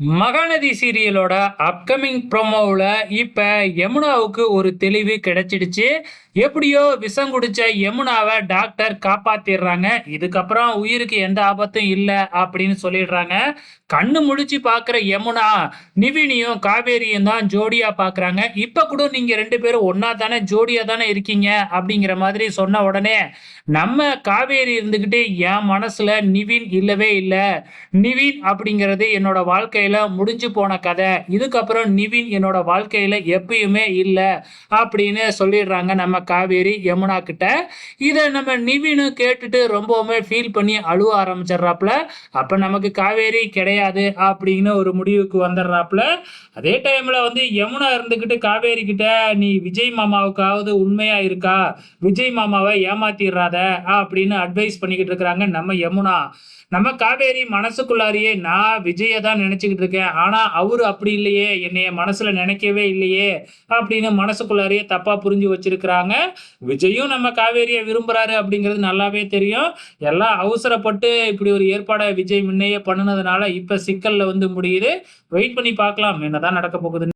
Mahanadi சீரியலோட upcoming ப்ரோமோவில் இப்போ யமுனாவுக்கு ஒரு தெளிவு கிடைச்சிடுச்சு. எப்படியோ விஷம் குடிச்ச யமுனாவை டாக்டர் காப்பாத்திடுறாங்க. இதுக்கப்புறம் உயிருக்கு எந்த ஆபத்தும் இல்லை அப்படின்னு சொல்லிடுறாங்க. கண்ணு முழிச்சு பார்க்குற யமுனா நிவினியும் காவேரியும் தான் ஜோடியாக பார்க்குறாங்க இப்போ கூட நீங்கள் ரெண்டு பேரும் ஒன்றா தானே ஜோடியாக தானே இருக்கீங்க அப்படிங்கிற மாதிரி சொன்ன உடனே நம்ம காவேரி இருந்துக்கிட்டு என் மனசில் நிவின் இல்லவே இல்லை. நிவின் அப்படிங்கிறது என்னோட வாழ்க்கையில் முடிஞ்சு போன கதை. இதுக்கப்புறம் நிவின் என்னோட வாழ்க்கையில் எப்பயுமே இல்லை அப்படின்னு சொல்லிடுறாங்க நம்ம காவேரி யமுனா கிட்ட. இதை நம்ம நிவினு கேட்டுட்டு ரொம்பவுமே ஃபீல் பண்ணி அழுவ ஆரம்பிச்சிடுறாப்புல. அப்போ நமக்கு காவேரி கிடையாது. கிடையாது அப்படின்னு ஒரு முடிவுக்கு வந்துடுறாப்புல. அதே டைம்ல வந்து யமுனா இருந்துக்கிட்டு காவேரி கிட்ட நீ விஜய் மாமாவுக்காவது உண்மையா இருக்கா? விஜய் மாமாவை ஏமாத்திடுறாத அப்படின்னு அட்வைஸ் பண்ணிக்கிட்டு இருக்கிறாங்க நம்ம யமுனா. நம்ம காவேரி மனசுக்குள்ளாரியே நான் விஜய தான் நினைச்சுக்கிட்டு இருக்கேன். ஆனா அவரு அப்படி இல்லையே. என்னைய மனசுல நினைக்கவே இல்லையே அப்படின்னு மனசுக்குள்ளாரியே தப்பா புரிஞ்சு வச்சிருக்கிறாங்க. விஜயும் நம்ம காவேரியை விரும்புறாரு அப்படிங்கிறது நல்லாவே தெரியும். எல்லாம் அவசரப்பட்டு இப்படி ஒரு ஏற்பாடை விஜய் முன்னையே பண்ணினதுனால இப்ப சிக்கல்ல வந்து முடியுது. வெயிட் பண்ணி பார்க்கலாம். என்னதான் நடக்க போகுதுன்னு